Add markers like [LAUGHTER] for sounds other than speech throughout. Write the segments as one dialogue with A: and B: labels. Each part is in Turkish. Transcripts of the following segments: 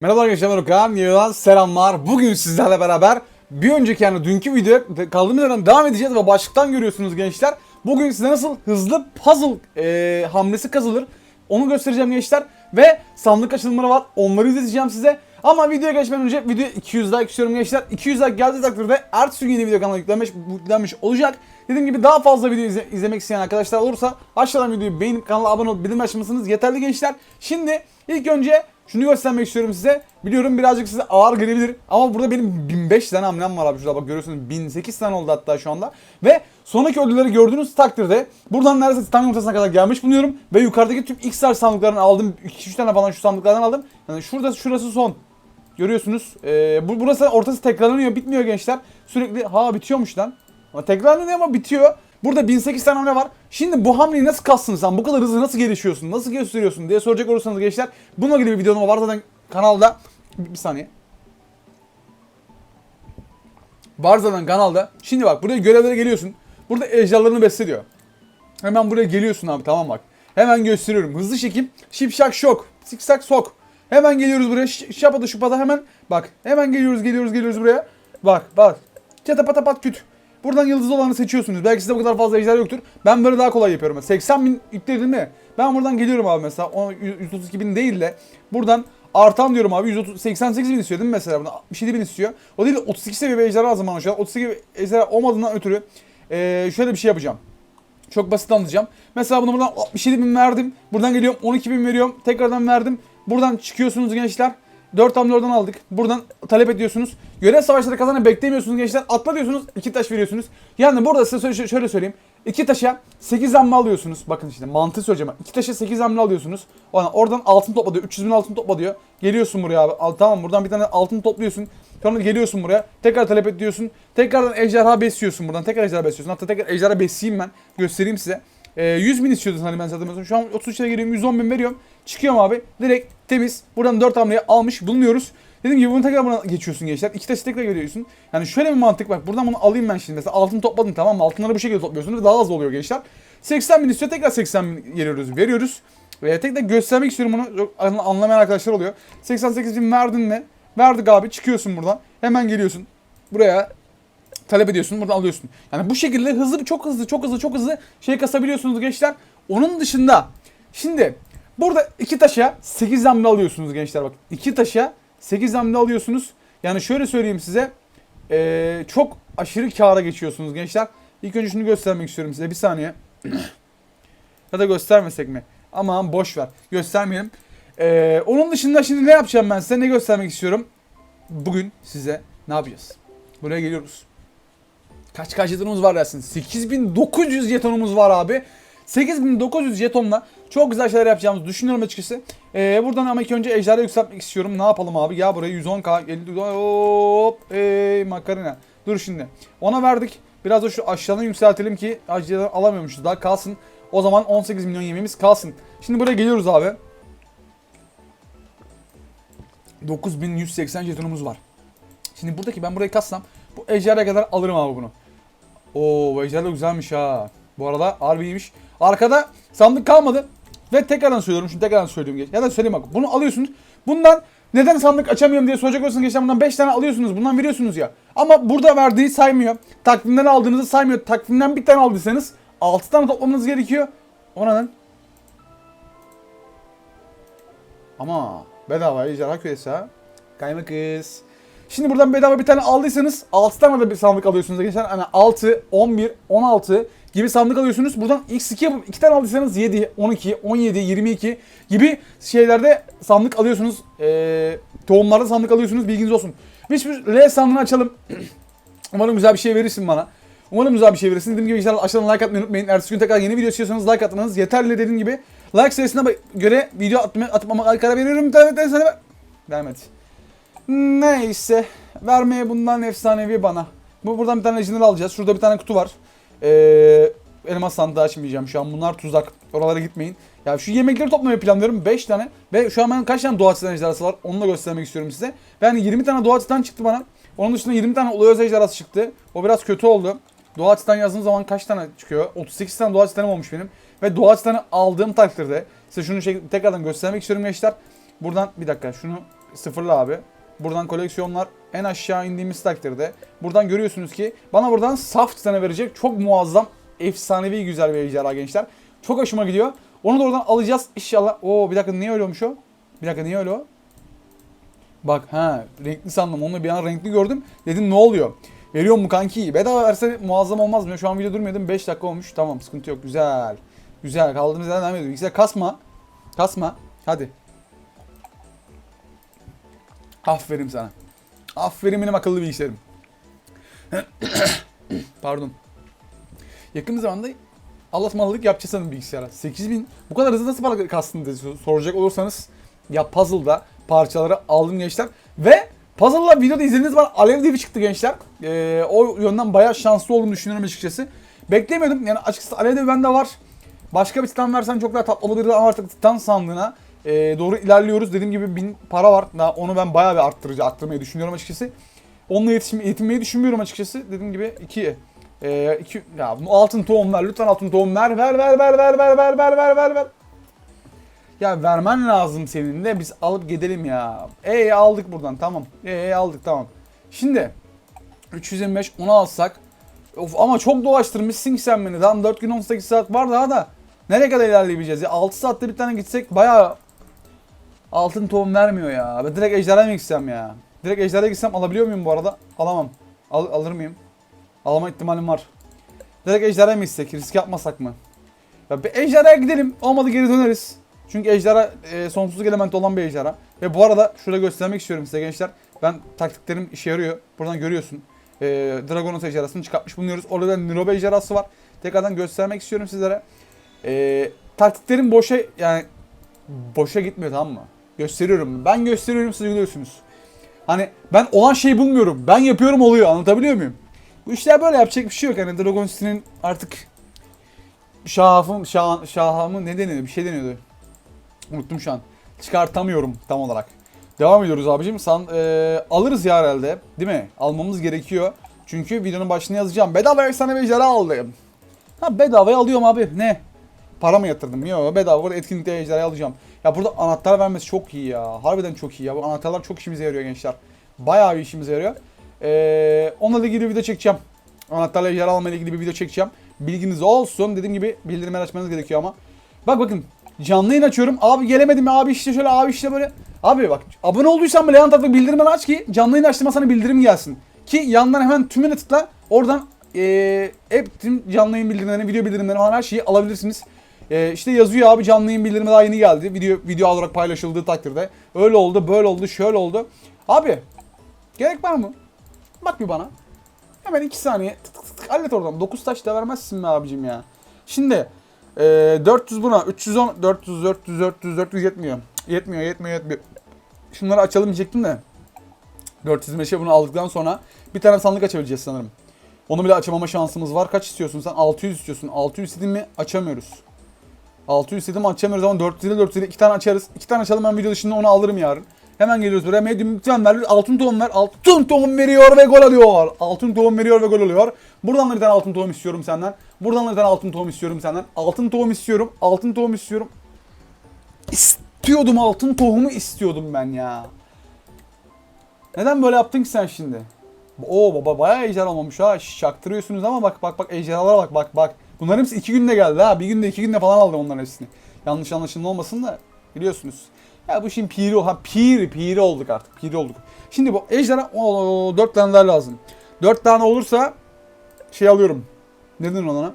A: Merhaba arkadaşlar ben Okan. Yayından selamlar. Bugün sizlerle beraber bir önceki yani dünkü videoya kaldığımız yerden devam edeceğiz ve başlıktan görüyorsunuz gençler. Bugün size nasıl hızlı puzzle e, hamlesi kazılır onu göstereceğim gençler. Ve sandık açılımları var onları izleteceğim size. Ama videoya geçmeden önce video 200 like istiyorum gençler. 200 like geldiği takdirde ertesi gün yeni video kanalına yüklenmiş, yüklenmiş olacak. Dediğim gibi daha fazla video izle- izlemek isteyen arkadaşlar olursa aşağıdan videoyu beğenip kanala abone olup bildirim açmanız yeterli gençler. Şimdi ilk önce şunu göstermek istiyorum size. Biliyorum birazcık size ağır gelebilir ama burada benim 1005 tane hamlem var abi şurada bak görüyorsunuz 1008 tane oldu hatta şu anda. Ve sonraki ödülleri gördüğünüz takdirde buradan neredeyse tam ortasına kadar gelmiş bulunuyorum. Ve yukarıdaki tüm X-Star sandıklarını aldım. 2-3 tane falan şu sandıklardan aldım. Yani şurada şurası son. Görüyorsunuz. Ee, bu, burası ortası tekrarlanıyor bitmiyor gençler. Sürekli ha bitiyormuş lan. Ama tekrarlanıyor ama bitiyor. Burada 1008 tane hamle var. Şimdi bu hamleyi nasıl kastın sen? Bu kadar hızlı nasıl gelişiyorsun? Nasıl gösteriyorsun diye soracak olursanız gençler. Bununla ilgili bir videom var zaten kanalda. Bir, bir saniye. Var zaten kanalda. Şimdi bak buraya görevlere geliyorsun. Burada ejderlerini beslediyor. Hemen buraya geliyorsun abi tamam bak. Hemen gösteriyorum. Hızlı çekim. Şipşak şok. Siksak sok. Hemen geliyoruz buraya. Ş- Şapada şupada hemen. Bak. Hemen geliyoruz geliyoruz geliyoruz buraya. Bak bak. Çata pata pat küt. Buradan yıldız olanı seçiyorsunuz. Belki sizde bu kadar fazla ejder yoktur. Ben böyle daha kolay yapıyorum. 80 bin yükledim mi? Ben buradan geliyorum abi mesela. O 132 bin değil de. Buradan artan diyorum abi. 130, 88 bin istiyor değil mi mesela? Buna 67 bin istiyor. O değil de 32 seviye bir ejder lazım bana şu an. 32 ejder olmadığından ötürü. eee, şöyle bir şey yapacağım. Çok basit anlatacağım. Mesela bunu buradan 67 bin verdim. Buradan geliyorum 12 bin veriyorum. Tekrardan verdim. Buradan çıkıyorsunuz gençler. 4 hamle oradan aldık. Buradan talep ediyorsunuz. Görev savaşları kazanan beklemiyorsunuz gençler. Atla diyorsunuz. 2 taş veriyorsunuz. Yani burada size şöyle, söyleyeyim. 2 taşa 8 hamle alıyorsunuz. Bakın işte mantığı söyleyeceğim. 2 taşa 8 hamle alıyorsunuz. Oradan, altın topla diyor. 300 bin altın topla diyor. Geliyorsun buraya abi. Tamam buradan bir tane altın topluyorsun. Sonra geliyorsun buraya. Tekrar talep ediyorsun. Tekrardan ejderha besliyorsun buradan. Tekrar ejderha besliyorsun. Hatta tekrar ejderha besleyeyim ben. Göstereyim size. Ee, 100 bin istiyordun hani ben zaten. Şu an 33 lira geliyorum 110 bin veriyorum. Çıkıyorum abi. Direkt temiz. Buradan 4 hamleyi almış bulunuyoruz. Dediğim gibi bunu tekrar buna geçiyorsun gençler. İki taşı tekrar geliyorsun. Yani şöyle bir mantık bak. Buradan bunu alayım ben şimdi. Mesela altın topladın tamam mı? Altınları bu şekilde topluyorsunuz. Daha az oluyor gençler. 80 bin istiyor. Tekrar 80 bin geliyoruz. Veriyoruz. Ve tekrar göstermek istiyorum bunu. Çok an- anlamayan arkadaşlar oluyor. 88 bin verdin mi? Verdik abi. Çıkıyorsun buradan. Hemen geliyorsun. Buraya talep ediyorsun buradan alıyorsun. Yani bu şekilde hızlı çok hızlı çok hızlı çok hızlı şey kasabiliyorsunuz gençler. Onun dışında şimdi burada iki taşa 8 hamle alıyorsunuz gençler bak. iki taşa 8 hamle alıyorsunuz. Yani şöyle söyleyeyim size. eee, çok aşırı kâra geçiyorsunuz gençler. İlk önce şunu göstermek istiyorum size. Bir saniye. [CLEARS THROAT] ya da göstermesek mi? Aman boş ver. Göstermeyelim. Eee, onun dışında şimdi ne yapacağım ben size? Ne göstermek istiyorum? Bugün size ne yapacağız? Buraya geliyoruz. Kaç kaç jetonumuz var dersin? 8900 jetonumuz var abi. 8900 jetonla çok güzel şeyler yapacağımızı düşünüyorum açıkçası. Ee, buradan ama ilk önce ejderha yükseltmek istiyorum. Ne yapalım abi? Ya buraya 110k 50 hop ey makarina. Dur şimdi. Ona verdik. Biraz da şu aşağıdan yükseltelim ki ejderha alamıyormuşuz daha kalsın. O zaman 18 milyon yemeğimiz kalsın. Şimdi buraya geliyoruz abi. 9180 jetonumuz var. Şimdi buradaki ben burayı kassam bu ejderhaya kadar alırım abi bunu. Oo ejderha güzelmiş ha. Bu arada harbiymiş. Arkada sandık kalmadı. Ve tekrardan söylüyorum. Şimdi tekrardan söylüyorum. Ya da söyleyeyim bak. Bunu alıyorsunuz. Bundan neden sandık açamıyorum diye soracak olursanız gençler bundan 5 tane alıyorsunuz. Bundan veriyorsunuz ya. Ama burada verdiği saymıyor. Takvimden aldığınızı saymıyor. Takvimden bir tane aldıysanız 6 tane toplamanız gerekiyor. Ona lan. Ama bedava ejderha küresi ha. Kayma kız. Şimdi buradan bedava bir tane aldıysanız 6 tane de bir sandık alıyorsunuz gençler. Hani 6, 11, 16 gibi sandık alıyorsunuz. Buradan x2 yapıp 2 tane aldıysanız 7, 12, 17, 22 gibi şeylerde sandık alıyorsunuz. Ee, tohumlarda sandık alıyorsunuz bilginiz olsun. Biz bir L sandığını açalım. [CLEARS THROAT] Umarım güzel bir şey verirsin bana. Umarım güzel bir şey verirsin. Dediğim gibi inşallah aşağıdan like atmayı unutmayın. Ertesi gün tekrar yeni video istiyorsanız like atmanız yeterli dediğim gibi. Like sayısına göre video atma, atmama karar veriyorum. Evet, evet. Vermedi. Neyse. Vermeye bundan efsanevi bana. Bu buradan bir tane legendary alacağız. Şurada bir tane kutu var. Ee, elmas sandığı açmayacağım şu an. Bunlar tuzak. Oralara gitmeyin. Ya şu yemekleri toplamayı planlıyorum. 5 tane. Ve şu an ben kaç tane doğaçlatan ejderhası var? Onu da göstermek istiyorum size. Hani 20 tane doğaçlatan çıktı bana. Onun dışında 20 tane uluyor ejderhası çıktı. O biraz kötü oldu. Doğaçlatan yazdığım zaman kaç tane çıkıyor? 38 tane doğaçlatanım olmuş benim. Ve doğaçlatanı aldığım takdirde size şunu şey, tekrardan göstermek istiyorum gençler. Buradan bir dakika şunu sıfırla abi. Buradan koleksiyonlar en aşağı indiğimiz takdirde. Buradan görüyorsunuz ki bana buradan saf titana verecek çok muazzam efsanevi güzel bir ejderha gençler. Çok hoşuma gidiyor. Onu da oradan alacağız inşallah. Oo bir dakika niye öyle olmuş o? Bir dakika niye öyle o? Bak ha renkli sandım. Onu bir an renkli gördüm. Dedim ne oluyor? Veriyor mu kanki? Bedava verse muazzam olmaz mı? Şu an video durmadım. 5 dakika olmuş. Tamam sıkıntı yok. Güzel. Güzel. Kaldığımız yerden devam ediyoruz. Kasma. Kasma. Hadi. Aferin sana. Aferin benim akıllı bilgisayarım. [COUGHS] Pardon. Yakın zamanda Allah'malık yapacağız sanırım bilgisayara. 8000 bu kadar hızlı nasıl para kastın diye sor- soracak olursanız ya puzzle'da parçaları aldım gençler ve puzzle'la videoda izlediğiniz var Alev bir çıktı gençler. Ee, o yönden bayağı şanslı olduğumu düşünüyorum açıkçası. Beklemiyordum yani açıkçası Alev de bende var. Başka bir titan versen çok daha tatlı olabilirdi ama artık titan sandığına e, doğru ilerliyoruz. Dediğim gibi 1000 para var. Daha onu ben bayağı bir arttırıcı arttırmayı düşünüyorum açıkçası. Onunla yetişim, yetinmeyi düşünmüyorum açıkçası. Dediğim gibi 2 e, iki, ya altın tohum ver lütfen altın tohum ver ver ver ver ver ver ver ver ver ver ver. Ya vermen lazım senin de biz alıp gidelim ya. E aldık buradan tamam. E aldık tamam. Şimdi 325 onu alsak. Of ama çok dolaştırmışsın ki sen beni. Daha 4 gün 18 saat var daha da. Nereye kadar ilerleyebileceğiz ya? 6 saatte bir tane gitsek bayağı altın tohum vermiyor ya. Ben direkt ejderha mı gitsem ya? Direkt ejderha gitsem alabiliyor muyum bu arada? Alamam. Al, alır mıyım? Alma ihtimalim var. Direkt ejderha mı gitsek? Risk yapmasak mı? Ya bir ejderhaya gidelim. Olmadı geri döneriz. Çünkü ejderha e, sonsuzluk elementi olan bir ejderha. Ve bu arada şurada göstermek istiyorum size gençler. Ben taktiklerim işe yarıyor. Buradan görüyorsun. E, Dragonos ejderhasını çıkartmış bulunuyoruz. Orada da Nirobe ejderhası var. Tekrardan göstermek istiyorum sizlere. E, taktiklerim boşa yani boşa gitmiyor tamam mı? Gösteriyorum. Ben gösteriyorum siz uyguluyorsunuz. Hani ben olan şeyi bulmuyorum. Ben yapıyorum oluyor. Anlatabiliyor muyum? Bu işler böyle yapacak bir şey yok. Yani Dragon City'nin artık şahafım, şah, şahamı ne deniyordu? Bir şey deniyordu. Unuttum şu an. Çıkartamıyorum tam olarak. Devam ediyoruz abicim. San, e, alırız ya herhalde. Değil mi? Almamız gerekiyor. Çünkü videonun başına yazacağım. Bedava efsane ejderha aldım. Ha bedavaya alıyorum abi. Ne? Para mı yatırdım? Yok bedava etkinlikte ejderha alacağım. Ya burada anahtar vermesi çok iyi ya. Harbiden çok iyi ya. Bu anahtarlar çok işimize yarıyor gençler. Bayağı bir işimize yarıyor. Ee, onunla ilgili bir video çekeceğim. Anahtarla ejderha almayla ilgili bir video çekeceğim. Bilginiz olsun. Dediğim gibi bildirimler açmanız gerekiyor ama. Bak bakın. Canlı yayın açıyorum. Abi gelemedim abi işte şöyle abi işte böyle. Abi bak abone olduysan bile yan tarafta bildirimleri aç ki canlı yayın açtığıma sana bildirim gelsin. Ki yandan hemen tümüne tıkla. Oradan ee, hep tüm canlı yayın bildirimlerini, video bildirimlerini falan her şeyi alabilirsiniz. Ee, işte yazıyor abi canlı yayın bildirimi daha yeni geldi. Video video olarak paylaşıldığı takdirde. Öyle oldu, böyle oldu, şöyle oldu. Abi gerek var mı? Bak bir bana. Hemen 2 saniye tık tık tık hallet oradan. 9 taş da vermezsin mi abicim ya? Şimdi ee, 400 buna, 310, 400, 400, 400, 400 yetmiyor. Yetmiyor, yetmiyor, yetmiyor. Şunları açalım diyecektim de. 400 meşe bunu aldıktan sonra bir tane sandık açabileceğiz sanırım. Onu bile açamama şansımız var. Kaç istiyorsun sen? 600 istiyorsun. 600 istedin mi açamıyoruz. 600 istedim açamıyoruz ama 400 ile 400 ile 2 tane açarız. 2 tane açalım ben video dışında onu alırım yarın. Hemen geliyoruz buraya. Medium lütfen ver. Altın tohum ver. Altın tohum veriyor ve gol alıyor. Altın tohum veriyor ve gol alıyor. Buradan da bir tane altın tohum istiyorum senden. Buradan da bir tane altın tohum istiyorum senden. Altın tohum istiyorum. Altın tohum istiyorum. İstiyordum altın tohumu istiyordum ben ya. Neden böyle yaptın ki sen şimdi? Oo baba bayağı ejderha olmamış ha. Şş, Çaktırıyorsunuz ama bak bak bak ejderhalara bak bak bak. Bunların hepsi iki günde geldi ha. Bir günde iki günde falan aldım onların hepsini. Yanlış anlaşılma olmasın da biliyorsunuz. Ya bu şimdi piri ha piri piri olduk artık. Piri olduk. Şimdi bu ejderha o, dört tane daha lazım. Dört tane olursa şey alıyorum. Neden ona?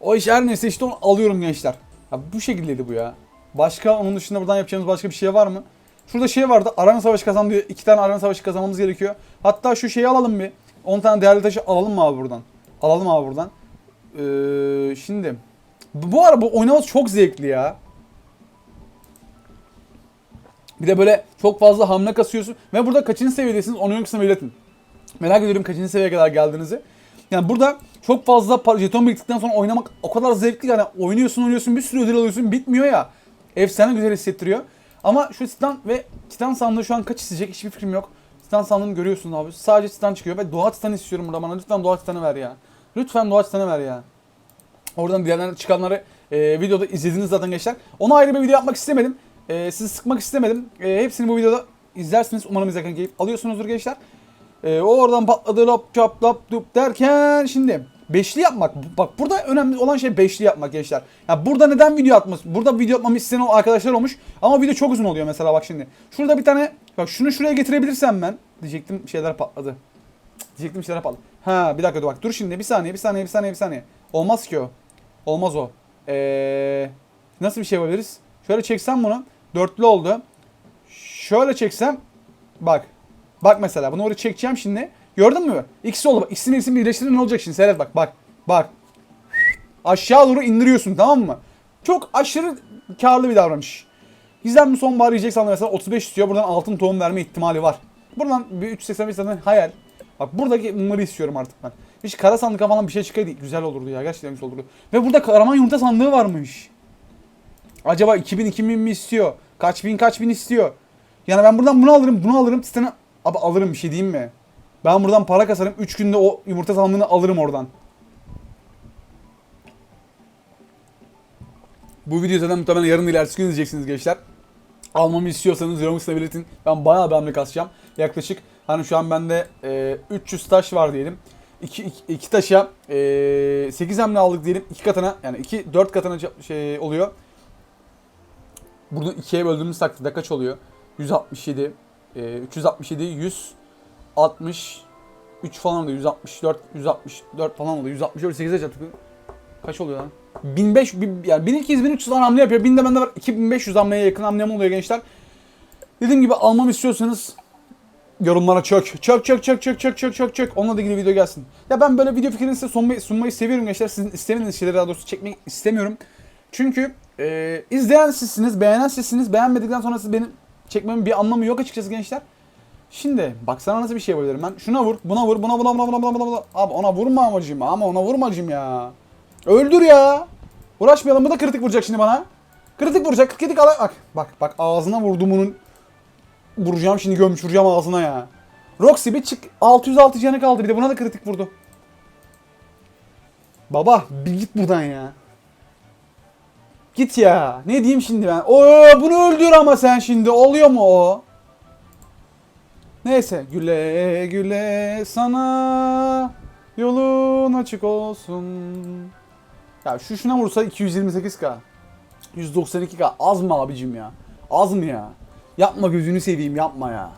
A: O iş her neyse işte onu alıyorum gençler. Ya bu şekildeydi bu ya. Başka onun dışında buradan yapacağımız başka bir şey var mı? Şurada şey vardı. Arena savaşı kazan diyor. İki tane arena savaşı kazanmamız gerekiyor. Hatta şu şeyi alalım bir. 10 tane değerli taşı alalım mı abi buradan? Alalım abi buradan. Ee, şimdi. Bu araba oynaması çok zevkli ya. Bir de böyle çok fazla hamle kasıyorsun. Ve burada kaçıncı seviyedesiniz onu yorumlasına belirtin. Merak ediyorum kaçıncı seviyeye kadar geldiğinizi. Yani burada çok fazla par- jeton biriktikten sonra oynamak o kadar zevkli yani oynuyorsun oynuyorsun bir sürü ödül alıyorsun bitmiyor ya. Efsane güzel hissettiriyor. Ama şu Titan ve Titan sandığı şu an kaç isteyecek hiçbir fikrim yok. Titan sandığını görüyorsun abi. Sadece Titan çıkıyor ve Doğa Titan istiyorum burada bana. Lütfen Doğa Titan'ı ver ya. Lütfen Doğa Titan'ı ver ya. Oradan diğerlerine çıkanları e, videoda izlediniz zaten gençler. Ona ayrı bir video yapmak istemedim. Ee, sizi sıkmak istemedim. Ee, hepsini bu videoda izlersiniz. Umarım izlerken keyif alıyorsunuzdur gençler. O oradan patladı lap çap lap dup derken şimdi beşli yapmak. Bak burada önemli olan şey beşli yapmak gençler. Ya burada neden video atması? Burada video atmamı isteyen arkadaşlar olmuş. Ama video çok uzun oluyor mesela bak şimdi. Şurada bir tane bak şunu şuraya getirebilirsem ben diyecektim şeyler patladı. Diyecektim şeyler patladı. Ha bir dakika dur bak dur şimdi bir saniye bir saniye bir saniye bir saniye. Olmaz ki o. Olmaz o. Ee, nasıl bir şey yapabiliriz? Şöyle çeksem bunu. Dörtlü oldu. Şöyle çeksem. Bak. Bak mesela bunu oraya çekeceğim şimdi. Gördün mü? İkisi oldu. Bak, İkisini ikisini ne olacak şimdi? Seyret bak. Bak. Bak. Aşağı doğru indiriyorsun tamam mı? Çok aşırı karlı bir davranış. Gizemli sonbahar yiyecek sandım mesela 35 istiyor. Buradan altın tohum verme ihtimali var. Buradan bir 385 zaten hayal. Bak buradaki bunları istiyorum artık ben. Hiç kara sandık falan bir şey çıkaydı güzel olurdu ya. Gerçekten güzel olurdu. Ve burada karaman yumurta sandığı varmış. Acaba 2000 2000 mi istiyor? Kaç bin kaç bin istiyor? Yani ben buradan bunu alırım bunu alırım. Sitene... Abi alırım bir şey diyeyim mi? Ben buradan para kasarım. 3 günde o yumurta sandığını alırım oradan. Bu videoyu zaten muhtemelen yarın ilerisi gün izleyeceksiniz gençler. Almamı istiyorsanız yorumlarda belirtin. Ben bayağı bir hamle kasacağım. Yaklaşık hani şu an bende e, 300 taş var diyelim. 2 iki, iki taşa e, 8 hamle aldık diyelim. 2 katına yani 2 4 katına şey oluyor. Bunu ikiye böldüğümüz takdirde kaç oluyor? 167 e, 367 160 3 falan oluyor. 164 164 falan oluyor. 164 8'e çarptık. Kaç oluyor lan? 1500 bin- yani 1200 1300 tane hamle yapıyor. 1000 de bende var. 2500 hamleye yakın hamlem oluyor gençler. Dediğim gibi almamı istiyorsanız yorumlara çök. Çök çök çök çök çök çök çök çök. Onunla ilgili video gelsin. Ya ben böyle video fikrini size sunmayı, sunmayı seviyorum gençler. Sizin istemediğiniz şeyleri daha doğrusu çekmeyi istemiyorum. Çünkü e, izleyen sizsiniz, beğenen sizsiniz. Beğenmedikten sonra siz benim çekmemin bir anlamı yok açıkçası gençler. Şimdi bak sana nasıl bir şey yapabilirim ben. Şuna vur, buna vur, buna buna buna buna buna buna. Abi ona vurma amacım ama ona vurmacım ya. Öldür ya. Uğraşmayalım bu da kritik vuracak şimdi bana. Kritik vuracak. Kritik al. Bak bak bak ağzına vurdu bunun. Vuracağım şimdi gömüş vuracağım ağzına ya. Roxy bir çık 606 canı kaldı bir de buna da kritik vurdu. Baba bir git buradan ya. Git ya. Ne diyeyim şimdi ben? Oo bunu öldür ama sen şimdi. Oluyor mu o? Neyse. Güle güle sana yolun açık olsun. Ya şu şuna vursa 228k. 192k. Az mı abicim ya? Az mı ya? Yapma gözünü seveyim yapma ya.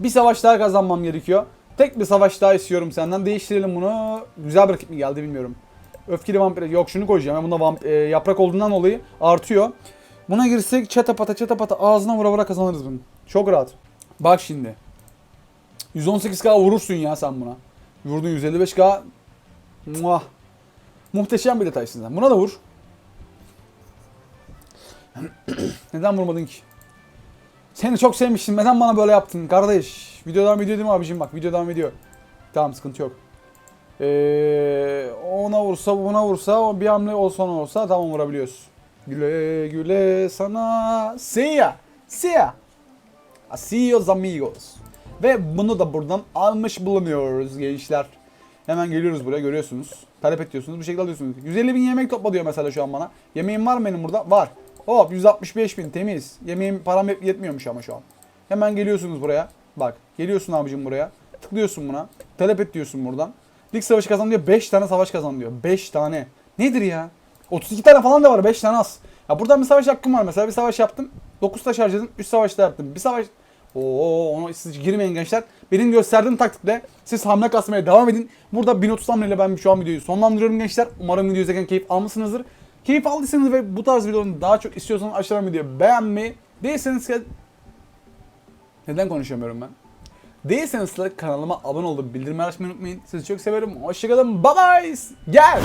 A: Bir savaş daha kazanmam gerekiyor. Tek bir savaş daha istiyorum senden. Değiştirelim bunu. Güzel bir rakip mi geldi bilmiyorum. Öfkeli vampir. Yok şunu koyacağım. Ben bunda vamp- e, yaprak olduğundan dolayı artıyor. Buna girsek çatapata çatapata ağzına vura vura kazanırız bunu. Çok rahat. Bak şimdi. 118k vurursun ya sen buna. Vurdun 155k. Muah. Muhteşem bir detaysın sen. Buna da vur. [CLEARS THROAT] Neden vurmadın ki? Seni çok sevmiştim. Neden bana böyle yaptın kardeş? Videodan video değil mi abicim bak videodan video. Tamam sıkıntı yok. Ee, ona vursa buna vursa bir hamle olsa ona olsa tamam vurabiliyoruz. Güle güle sana. See ya. See ya. Asios amigos. Ve bunu da buradan almış bulunuyoruz gençler. Hemen geliyoruz buraya görüyorsunuz. Talep ediyorsunuz bu şekilde alıyorsunuz. 150 bin yemek topla diyor mesela şu an bana. Yemeğim var mı benim burada? Var. Hop 165 bin temiz. Yemeğim param yet- yetmiyormuş ama şu an. Hemen geliyorsunuz buraya. Bak geliyorsun abicim buraya. Tıklıyorsun buna. Talep et diyorsun buradan. Lig savaşı kazan diyor. 5 tane savaş kazan diyor. 5 tane. Nedir ya? 32 tane falan da var. 5 tane az. Ya buradan bir savaş hakkım var mesela. Bir savaş yaptım. 9 taş harcadım. 3 savaş da yaptım. Bir savaş... Oo ona siz girmeyin gençler. Benim gösterdiğim taktikle siz hamle kasmaya devam edin. Burada 1030 hamleyle ben şu an videoyu sonlandırıyorum gençler. Umarım videoyu izlerken keyif almışsınızdır. Keyif aldıysanız ve bu tarz videoları daha çok istiyorsanız aşağıdan videoyu beğenmeyi değilseniz. Neden konuşamıyorum ben? Değilseniz de kanalıma abone olup bildirimleri açmayı unutmayın. Sizi çok severim. Hoşçakalın. Bye bye. Gel.